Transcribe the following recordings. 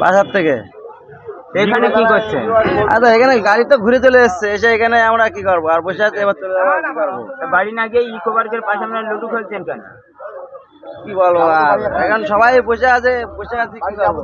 বাসার থেকে। এখানে কি করছেন? আচ্ছা এখানে গাড়ি তো ঘুরে চলে এসছে। এসে এখানে আমরা কি করব? আর বসে আছে এবার চলে যাব আর কি করব? বাড়ি না গিয়ে ইকো পার্কের পাশে আপনারা লুডু খেলছেন কেন? কি বলব আর? এখন সবাই বসে আছে বসে আছে কি করব?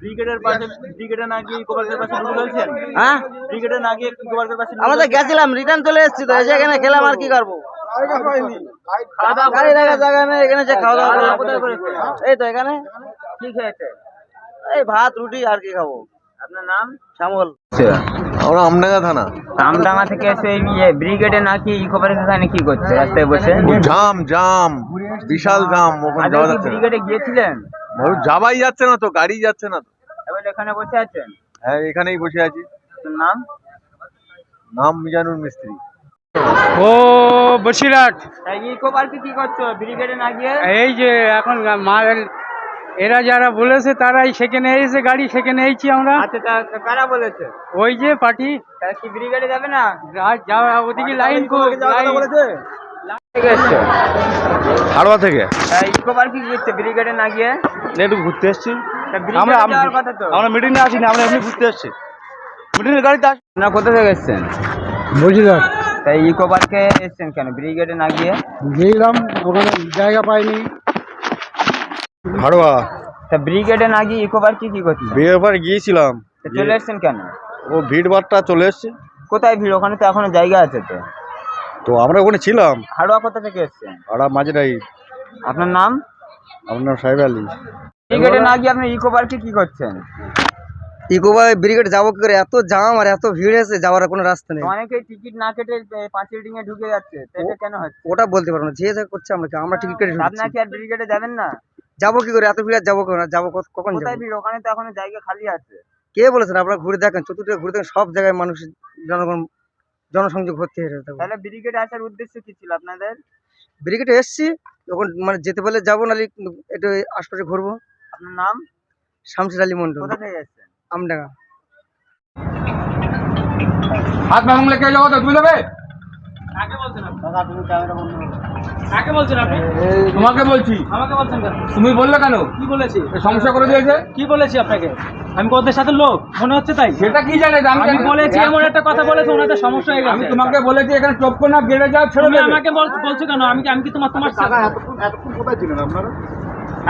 ব্রিগেডের পাশে ব্রিগেডে না গিয়ে ইকো পার্কের পাশে লুডু খেলছেন? হ্যাঁ? ব্রিগেডে না গিয়ে ইকো পার্কের পাশে আমরা তো গেছিলাম রিটার্ন চলে এসেছি তো এসে এখানে খেলাম আর কি করব? গাড়ি রাখার জায়গা নেই এখানে খাওয়া দাওয়া? এই তো এখানে। কি খেয়েছে এই ভাত রুটি আর কি খাব। আপনার নাম? শ্যামল। আমরা আমডাঙ্গা থানা। রামডাঙ্গা থেকে এসে এই ইয়ে ব্রিগেডে নাকি ইকো এখানে কি করছে রাস্তায় বসে? জাম জাম। বিশাল জাম ওখানে যাওয়া যাচ্ছে ব্রিগেডে গিয়েছিলেন? যাওয়াই যাচ্ছে না তো গাড়ি যাচ্ছে না তো। এবার এখানে বসে আছেন? হ্যাঁ এখানেই বসে আছি। আপনার নাম? নাম মিজানুর মিস্ত্রি। ও বসিরহাট। তাই ইকো পার্কে কি করছ ব্রিগেডে না গিয়ে? এই যে এখন মাল এরা যারা বলেছে তারাই সেখানে এসে গাড়ি সেখানে এইছি আমরা। আচ্ছা তা কারা বলেছে? ওই যে পার্টি। কি ব্রিগেডে যাবে না? যাওয়া ওদিকে লাইন থেকে এসছো হাড়োয়া থেকে? তাই ইকো পার্কে কি করছে ব্রিগেডে না গিয়ে? একটু ঘুরতে এসছি। তা ব্রিগেডে যাওয়ার কথা তো। আমরা মিটিং এ আসিনি আমরা এমনি ঘুরতে এসছি। মিটিং এর গাড়িতে আসি আপনারা কোথা থেকে এসছেন? তাই ইকো পার্কে এসছেন কেন? ব্রিগেডে না গিয়ে? গেলাম ওখানে জায়গা পাইনি। হাড়োয়া। তা ব্রিগেডে না গিয়ে ইকো পার্কে কি করছেন বিয়ে গিয়েছিলাম। চলে এসছেন কেন? ও ভিড় ভাড়টা চলে এসছে। কোথায় ভিড়? ওখানে তো এখনও জায়গা আছে তো। তো আমরা ওখানে ছিলাম। হাড়োয়া কোথা থেকে এসছেন? হাড়া মাঝেরাই। আপনার নাম? আমার নাম সাহেব আলী। ব্রিগেডে না গিয়ে আপনি ইকো পার্কে কি করছেন? ইকোবাই ব্রিগেড যাব কি করে? এত জাম আর এত ভিড় আছে যাওয়ার কোনো রাস্তা নেই। অনেকেই টিকিট না কেটে পাঁচিল ডিঙে ঢুকে যাচ্ছে। তো এটা কেন হচ্ছে? ওটা বলতে পারব না যে যা করছে আমরা আমরা টিকিট কেটে ঢুকছি। আপনার কি আর ব্রিগেডে যাবেন না? যাব কি করে? এত ভিড় যাব কেন? যাব কখন কোথায় যাব? ভিড়? ওখানে তো এখন জায়গা খালি আছে। কে বলেছেন? আপনারা ঘুরে দেখেন। চতুর্দিকে ঘুরে দেখেন সব জায়গায় মানুষ জনগণ জনসংযোগ ভর্তি হয়ে যাবে। তাহলে ব্রিগেডে আসার উদ্দেশ্য কি ছিল আপনাদের? ব্রিগেডে এসছি। যখন মানে যেতে বলে যাব নাহলে একটু আশপাশে ঘুরবো। আপনার নাম? শামসির আলী মন্ডল কোথা থেকে এসেছেন? আমডাঙ্গা। হাত ভাঙলে কে যাব তো? তুমি দেবে কাকে বলছেন আপনি তোমাকে বলছি। আমাকে বলছেন তুমি বললে কেন? কি বলেছি? সমস্যা করে দিয়েছে? কি বলেছি আপনাকে? আমি ওদের সাথে লোক মনে হচ্ছে তাই? সেটা কি জানে? আমি বলেছি এমন একটা কথা বলেছে ওনাদের সমস্যা হয়ে আমি তোমাকে বলেছি এখানে টপকো না গেড়ে যাও ছেড়ে আমাকে বলছো কেন? আমি কি আমি কি তোমার তোমার সাথে এতক্ষণ কোথায় ছিলেন আপনারা?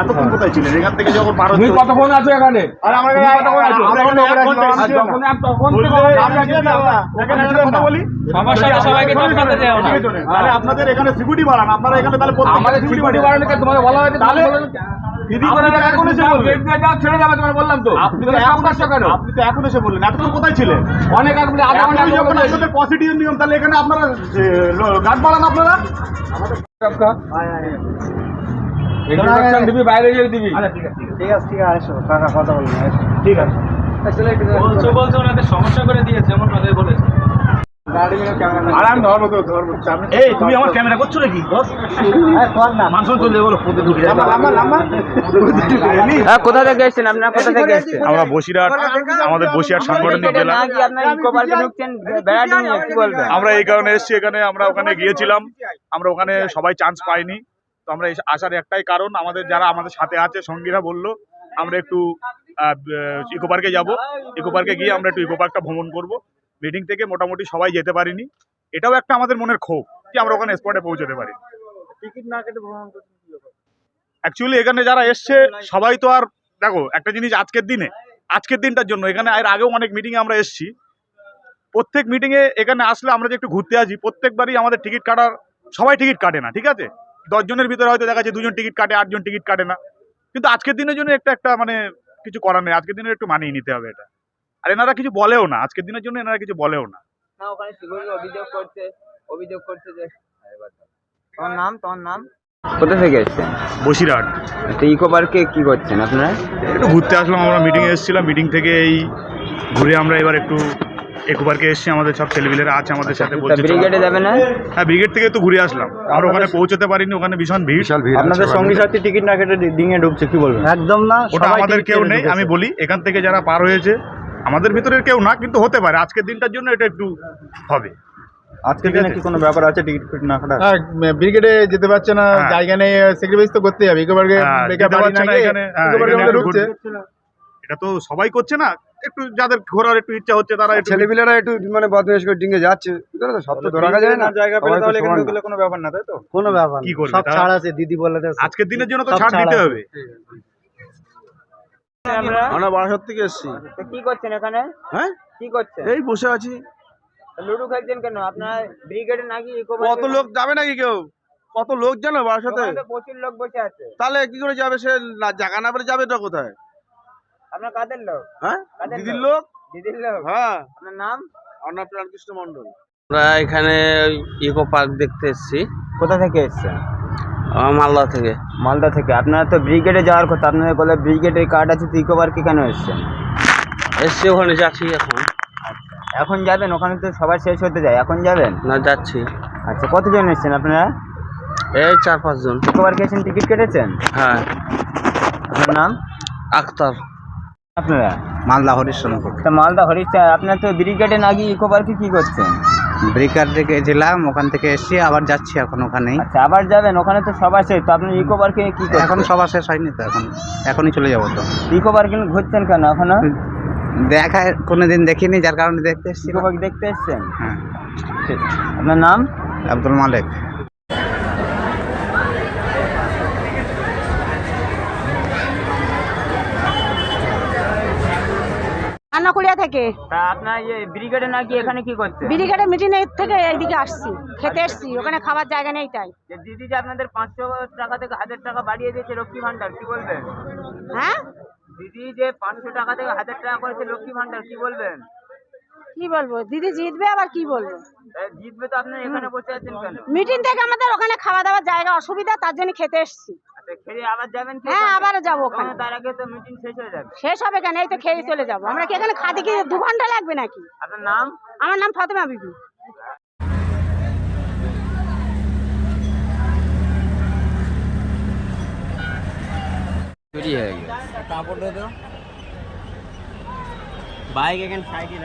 এতক্ষণ কোথায় ছিলেন? এখান থেকে যখন পার তুমি কতক্ষণ আছো এখানে? আরে আমরা কতক্ষণ আছো? আমরা এখানে এক ঘণ্টা আর এসেছিলাম। যখন তখন বলব, থেকে আমরা ছিলাম না। দেখেন, একটা কথা বলি। সবার সাথে সবাইকে টপকাতে দেও না। ঠিক আপনাদের এখানে সিকিউরিটি বাড়ান। আপনারা এখানে তাহলে আমাদের সিকিউরিটি বলা হয়েছে? আপনারা ইন্ট্রোডাকশন দিবি বাইরে গিয়ে দিবি ঠিক আছে ঠিক আছে। ঠিক আছে কাকা কথা ঠিক আছে। বলছো বলছো ওনাদের সমস্যা করে দিয়েছে এমন কথাই বলেছে। এই তুমি আমার ক্যামেরা করছ নাকি? কোথা থেকে এসেছেন আপনারা কোথা থেকে এসেছেন? আমরা বসিরহাট আমাদের বসিরহাট সাংগঠনিক জেলা আমরা এই কারণে এসেছি এখানে আমরা ওখানে গিয়েছিলাম। আমরা ওখানে সবাই চান্স পাইনি। তো আমরা আসার একটাই কারণ আমাদের যারা আমাদের সাথে আছে সঙ্গীরা বলল আমরা একটু ইকো পার্কে যাব। ইকো পার্কে গিয়ে আমরা একটু ইকো পার্কটা ভ্রমণ করব। মিটিং থেকে মোটামুটি সবাই যেতে পারিনি। এটাও একটা আমাদের মনের ক্ষোভ যে আমরা ওখানে স্পটে পৌঁছতে পারি। টিকিট না কেটে ভ্রমণ অ্যাকচুয়ালি এখানে যারা এসছে সবাই তো আর দেখো একটা জিনিস আজকের দিনে আজকের দিনটার জন্য এখানে এর আগেও অনেক মিটিংয়ে আমরা এসেছি। প্রত্যেক মিটিংয়ে এখানে আসলে আমরা যে একটু ঘুরতে আসি প্রত্যেকবারই আমাদের টিকিট কাটার সবাই টিকিট কাটে না ঠিক আছে? দশজনের ভিতরে হয়তো দেখা যাচ্ছে দুজন টিকিট কাটে আটজন টিকিট কাটে না। কিন্তু আজকের দিনের জন্য একটা একটা মানে কিছু করার নেই। আজকের দিনের একটু মানিয়ে নিতে হবে এটা। আর এনারা কিছু বলেও না। আজকের দিনের জন্য এনারা কিছু বলেও না। না ওখানে অভিযোগ করছে। অভিযোগ করছে যে তোমার নাম? তোমার নাম? কোথা থেকে এসেছেন বসিরহাট। তো ইকো পার্কে কি করছেন আপনারা? একটু ঘুরতে আসলাম আমরা মিটিংয়ে এসেছিলাম। মিটিং থেকে এই ঘুরে আমরা এবার একটু একু পার্কে এসেছি আমাদের সব ছেলেপিলেরা আছে আমাদের সাথে বলছে ব্রিগেডে যাবে না? হ্যাঁ ব্রিগেড থেকে তো ঘুরে আসলাম। আমরা ওখানে পৌঁছতে পারিনি ওখানে ভীষণ ভিড়। আপনাদের সঙ্গী সাথী টিকিট না কেটে ডিঙে ঢুকছে কি বলবেন? একদম না ওটা আমাদের কেউ নেই আমি বলি এখান থেকে যারা পার হয়েছে আমাদের ভিতরের কেউ না কিন্তু হতে পারে। আজকের দিনটার জন্য এটা একটু হবে। আজকের দিনে কি কোনো ব্যাপার আছে টিকিট ফিট না কাটা হ্যাঁ ব্রিগেডে যেতে পারছে না হ্যাঁ। জায়গা নেই স্যাক্রিফাইস তো করতে হবে। ইকোবার্গে হ্যাঁ, পারছে না এখানে, হ্যাঁ, এটা তো সবাই করছে না একটু যাদের ঘোরার একটু ইচ্ছা হচ্ছে তারা একটু ছেলেপিলেরা একটু মানে বদমাইশ করে ডিঙ্গে যাচ্ছে। সব তো ধরা যায় না। জায়গা পেলে তাহলে এখানে ঢুকলে কোনো ব্যাপার না তাই তো? কোনো ব্যাপার কি করবে? সব ছাড় আছে দিদি বলে আজকের দিনের জন্য তো ছাড় দিতে হবে। আমরা আমরা বারাসাত থেকে এসেছি। কি করছেন এখানে? হ্যাঁ? কি করছেন? এই বসে আছি। লুডো খেলছেন কেন? আপনার ব্রিগেডে নাকি কত লোক যাবে নাকি কেউ? কত লোক জানো বারাসাতে? প্রচুর লোক বসে আছে। তাহলে কি করে যাবে সে? জায়গা না পেলে যাবে তো কোথায়? আপনার কাদের লোক? হ্যাঁ? কাদের দিদির লোক? দিদির লোক? হ্যাঁ। আপনার নাম? অর্ণব প্রাণকৃষ্ণ মন্ডল আমরা এখানে ইকো পার্ক দেখতে এসেছি। কোথা থেকে এসছেন? মালদা থেকে। মালদা থেকে। আপনারা তো ব্রিগেডে যাওয়ার কথা। আপনাদের বলে ব্রিগেডের কার্ড আছে তো ইকো পার্কে কেন এসছেন? এসছি ওখানে যাচ্ছি এখন। এখন যাবেন? ওখানে তো সবার শেষ হতে যায়। এখন যাবেন? না যাচ্ছি। আচ্ছা কতজন এসছেন আপনারা? এই চার পাঁচজন। ইকো পার্কে এসেছেন? টিকিট কেটেছেন? হ্যাঁ। আপনার নাম? আক্তার। আপনারা? মালদা হরিশ্চন্দ্রপুর তা মালদা হরিচা আপনার তো ব্রিগেডে না গিয়ে ইকো পার্কে কি করছেন? ব্রিকার থেকে গেছিলাম ওখান থেকে এসছি আবার যাচ্ছি এখন ওখানেই। আচ্ছা আবার যাবেন? ওখানে তো সবার শেষ। তো আপনার ইকো পার্কে কি এখন করছেন? সবার শেষ হয়নি তো এখন এখনই চলে যাব তো। ইকো পার্কে ঘুরছেন কেন এখনও? দেখায় কোনোদিন দেখিনি যার কারণে দেখতে এসছি। ইকো পার্ক দেখতে এসছেন? হ্যাঁ। ঠিক। আপনার নাম? আব্দুল মালিক। আন্নাকুড়িয়া থেকে। তা আপনার ইয়ে ব্রিগেডে না গিয়ে এখানে কি করছেন বিরিঘাটে মিটিং থেকে এইদিকে আসছি খেতে এসছি ওখানে খাবার জায়গা নেই তাই। যে দিদি যে আপনাদের পাঁচশো টাকা থেকে হাজার টাকা বাড়িয়ে দিয়েছে লক্ষ্মী ভান্ডার কি বলবেন? হ্যাঁ? দিদি যে পাঁচশো টাকা থেকে হাজার টাকা করেছে লক্ষ্মী ভান্ডার কি বলবেন? কি বলব? দিদি জিতবে আবার কি বলব? জিতবে তো আপনার এখানে বসে আছেন কেন? মিটিং থেকে আমাদের ওখানে খাওয়া দাওয়ার জায়গা অসুবিধা তার জন্য খেতে এসছি। আবার যাবেন কি হ্যাঁ ওখানে? আবারও যাব ওখানে। তার আগে তো মিটিং শেষ হয়ে যাবে। শেষ হবে কেন? এই তো খেয়ে চলে যাব। আমরা কি এখানে খাদি কি দু ঘণ্টা লাগবে নাকি? আপনার নাম? আমার নাম ফাতেমা বিবি। চুরি হয়ে বাইক এখানে সাইডে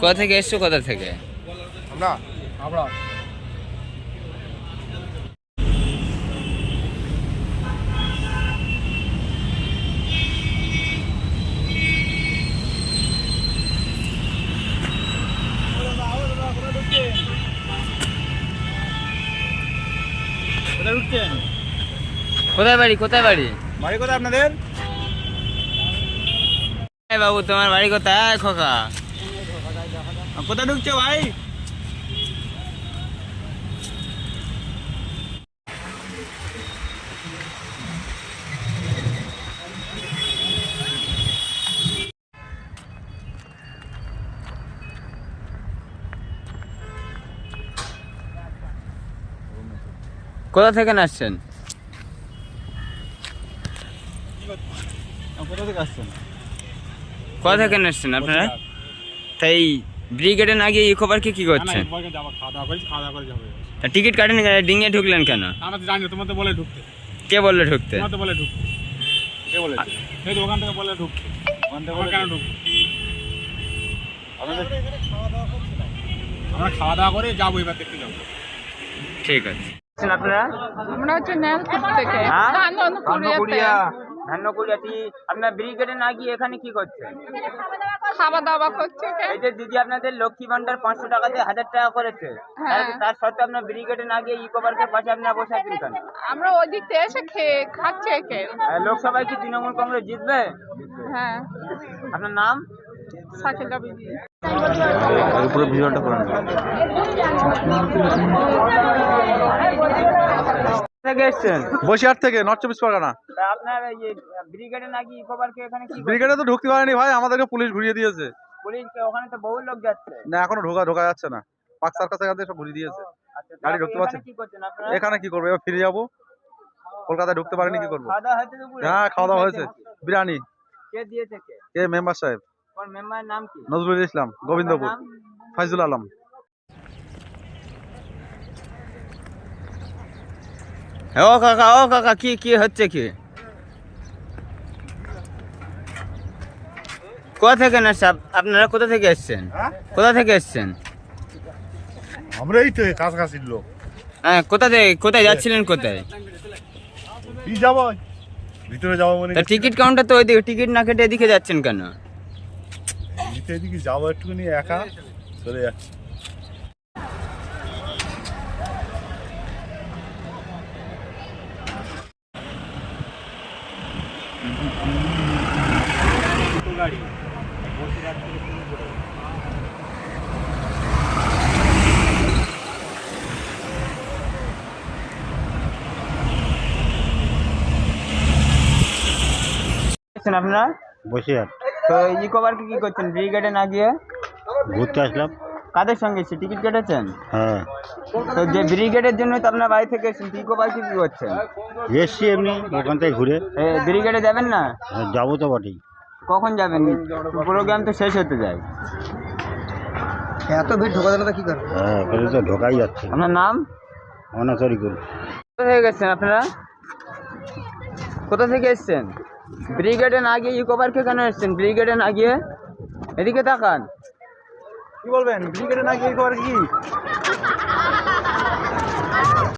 কোথা থেকে এসছো? কোথা থেকে? কোথায় বাড়ি? কোথায় বাড়ি? বাড়ি কোথায় আপনাদের? বাবু তোমার বাড়ি কোথায়? খোকা। কোথায় ঢুকছে ভাই? কোথা থেকে আসছেন? কোথা থেকে আসছেন আপনারা? তাই ব্রিগেডে না গিয়ে ইকো পার্কে কি করছেন? তা টিকিট কাটেন ডিঙে ঢুকলেন কেন? আমরা জানি না, তোমার তো বলে ঢুকতে। কে বললে ঢুকতে? তোমার তো বলে ঢুকতে। কে বলে সেই ওখান থেকে বলে ঢুকতে। কেন আমরা খাওয়া দাওয়া করে যাব এবার দেখতে যাব। ঠিক আছে। আপনারা? আমরা হচ্ছে থেকে। হ্যাঁ? আপনার ব্রিগেডে না গিয়ে এখানে কি করছেন? খাওয়া দাওয়া করছে এই যে দিদি আপনাদের লক্ষ্মী ভান্ডার পাঁচশো টাকা দিয়ে হাজার টাকা করেছে। তার- তার সত্ত্বেও আপনার ব্রিগেডে না গিয়ে ইকো পার্কের পাশে আপনারা বসে আছেন কেন? আমরা ওই দিক থেকে এসে খেয়ে খাচ্ছে লোকসভায় কি তৃণমূল কংগ্রেস জিতবে? হ্যাঁ। আপনার নাম? পুরো ভিডিওটা করে বসিরহাট থেকে নর্থ চব্বিশ পরগনা। ব্রিগেডে এখানে কি তো ঢুকতে পারেনি ভাই আমাদেরকে পুলিশ ঘুরিয়ে দিয়েছে। ওখানে তো বহু লোক যাচ্ছে। না এখনও ঢোকা ঢোকা যাচ্ছে না। পাক সার্কাস এখান থেকে সব ঘুরিয়ে দিয়েছে। আচ্ছা, গাড়ি ঢুকতে এখানে কি এখানে কি করব? এবার ফিরে যাব। কলকাতায় ঢুকতে পারিনি কি করব? হ্যাঁ খাওয়া দাওয়া হয়েছে। বিরিয়ানি। কে দিয়েছে? কে? এ মেম্বার সাহেব। নজরুল ইসলাম গোবিন্দপুর ফাইজুল আলম। ও কাকা ও কাকা কি কি হচ্ছে কি? কোথা থেকে না সাব আপনারা কোথা থেকে এসছেন? কোথা থেকে এসছেন? আমরা এই তো কাছাকাছির লোক। হ্যাঁ কোথা থেকে কোথায় যাচ্ছিলেন কোথায়? যাব? ভিতরে যাব মানে টিকিট কাউন্টার তো ওইদিকে টিকিট না কেটে এদিকে যাচ্ছেন কেন? ভিতরে এদিকে যাব একটুখানি একা। চলে যাচ্ছি। আপনারা? বসে আর তো ইকো পার্কে কি করছেন? ব্রিগেডে না গিয়ে? ঘুরতে আসলাম। কাদের সঙ্গে এসেছে টিকিট কেটেছেন? হ্যাঁ। তো যে ব্রিগেডের জন্য তো আপনার বাড়ি থেকে এসেছেন ইকো পার্কে কি করছেন? এসছি এমনি ওখান থেকে ঘুরে। ব্রিগেডে যাবেন না? যাব তো বটেই। কখন যাবেন? প্রোগ্রাম তো শেষ হতে যায়। এত ভিড় ঢোকা দিলে কি করবে? হ্যাঁ ওখানে তো ঢোকাই যাচ্ছে। আপনার নাম? অনাচরি করি। কোথা থেকে গেছেন আপনারা? কোথা থেকে এসছেন? ব্রিগেডে না গিয়ে ইকো পার্কে কেন এসছেন? ব্রিগেডে না গিয়ে? এদিকে তাকান। কি বলবেন? ব্রিগেডে না গিয়ে কি?